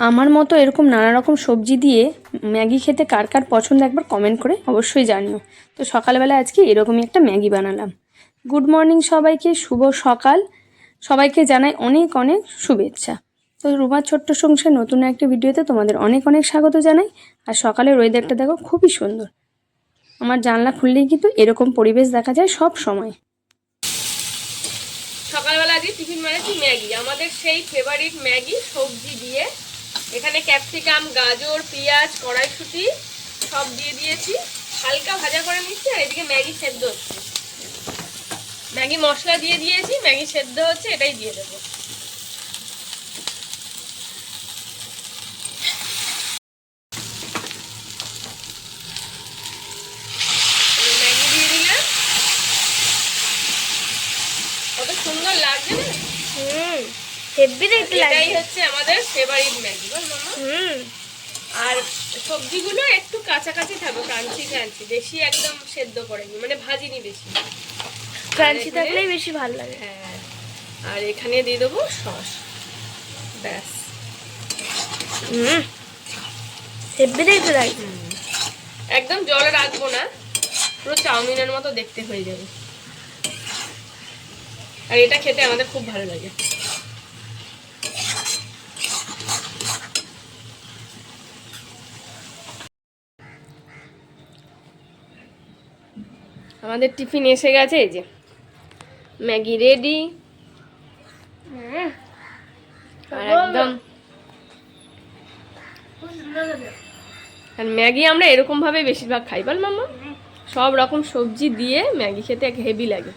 আমার মতো এরকম নানা রকম সবজি দিয়ে ম্যাগি খেতে কার কার পছন্দ একবার কমেন্ট করে অবশ্যই জানিও। তো সকালবেলা আজকে এরকমই একটা ম্যাগি বানালাম। গুড মর্নিং সবাইকে, শুভ সকাল। সবাইকে জানাই অনেক অনেক শুভেচ্ছা। তো রুমার ছোট্ট সংসার নতুন একটা ভিডিওতে তোমাদের অনেক অনেক স্বাগত জানাই। আর সকালের ওয়েদারটা দেখো খুবই সুন্দর। আমার জানলা খুললেই কিন্তু এরকম পরিবেশ দেখা যায় সব সময়। সকালবেলা আজকে টিফিন বানাচ্ছি ম্যাগি। আমাদের সেই ফেভারিট ম্যাগি সবজি দিয়ে এখানে ক্যাপসিকাম, গাজর, পেঁয়াজ, কড়াইশুটি সব দিয়ে দিয়েছি। হালকা ভাজা করে নিচ্ছি আর এদিকে ম্যাগি সেদ্ধ হচ্ছে। ম্যাগি মশলা দিয়ে দিয়েছি, ম্যাগি সেদ্ধ হচ্ছে, এটাই দিয়ে দেবো ম্যাগি দিয়ে দিলাম কত সুন্দর লাগছে না হুম হেভি দেখতে এটাই হচ্ছে আমাদের ফেভারিট ম্যাগি বল মামা। হুম। আর সবজিগুলো একটু কাছাকাছি থাকবে ক্রাঞ্চি ক্রাঞ্চি বেশি একদম সেদ্ধ করেনি মানে ভাজিনি বেশি। ক্রাঞ্চি থাকলেই বেশি ভালো লাগে। হ্যাঁ। আর এখানে দিয়ে দেবো সস। ব্যাস। হুম। হেভি দেখতে লাগে। একদম জলে রাখব না। পুরো চাউমিনের মতো দেখতে হয়ে যাবে। আর এটা খেতে আমাদের খুব ভালো লাগে। আমাদের টিফিন এসে গেছে এই যে ম্যাগি রেডি আর একদম। আর ম্যাগি আমরা এরকম ভাবে বেশিরভাগ খাই। বল মামা সব রকম সবজি দিয়ে ম্যাগি খেতে এক হেভি লাগে।